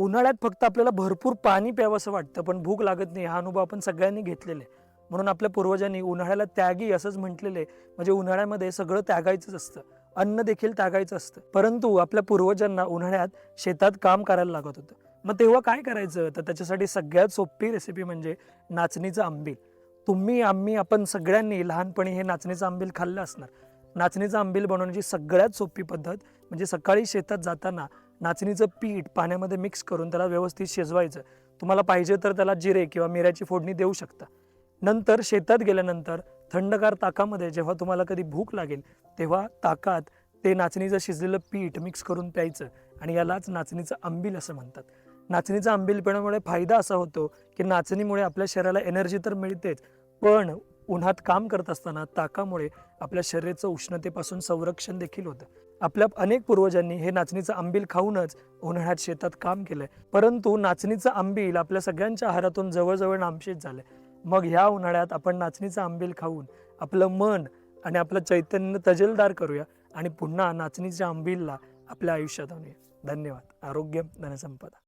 उन्हाळ्यात फक्त आपल्याला भरपूर पाणी प्यावं असं वाटतं पण भूक लागत नाही. हा अनुभव आपण सगळ्यांनी घेतलेला आहे. म्हणून आपल्या पूर्वजांनी उन्हाळ्याला त्यागी असंच म्हटलेलं आहे. म्हणजे उन्हाळ्यामध्ये सगळं त्यागायचंच असतं. अन्न देखील त्यागायचं असतं. परंतु आपल्या पूर्वजांना उन्हाळ्यात शेतात काम करायला लागत होतं. मग तेव्हा काय करायचं? तर त्याच्यासाठी सगळ्यात सोपी रेसिपी म्हणजे नाचणीचं आंबील. तुम्ही आम्ही आपण सगळ्यांनी लहानपणी हे नाचणीचं आंबील खाल्लं असणार. नाचणीचं आंबील बनवण्याची सगळ्यात सोपी पद्धत म्हणजे सकाळी शेतात जाताना नाचणीचं पीठ पाण्यामध्ये मिक्स करून त्याला व्यवस्थित शिजवायचं. तुम्हाला पाहिजे तर त्याला जिरे किंवा मिऱ्याची फोडणी देऊ शकता. नंतर शेतात गेल्यानंतर थंडगार ताकामध्ये जेव्हा तुम्हाला कधी भूक लागेल तेव्हा ताकात ते नाचणीचं शिजलेलं पीठ मिक्स करून प्यायचं आणि यालाच नाचणीचं आंबील असं म्हणतात. नाचणीचं आंबील पिण्यामुळे फायदा असा होतो की नाचणीमुळे आपल्या शरीराला एनर्जी तर मिळतेच पण उन्हात काम करत असताना ताकामुळे आपल्या शरीराचं उष्णतेपासून संरक्षण देखील होतं. आपल्या अनेक पूर्वजांनी हे नाचणीचं आंबील खाऊनच उन्हाळ्यात शेतात काम केलंय. परंतु नाचणीचं आंबील आपल्या सगळ्यांच्या आहारातून जवळजवळ नामशेष झालंय. मग ह्या उन्हाळ्यात आपण नाचणीचं आंबील खाऊन आपलं मन आणि आपलं चैतन्य तजेलदार करूया आणि पुन्हा नाचणीच्या आंबीलला आपल्या आयुष्यात आणूया. धन्यवाद. आरोग्य धनसंपदा.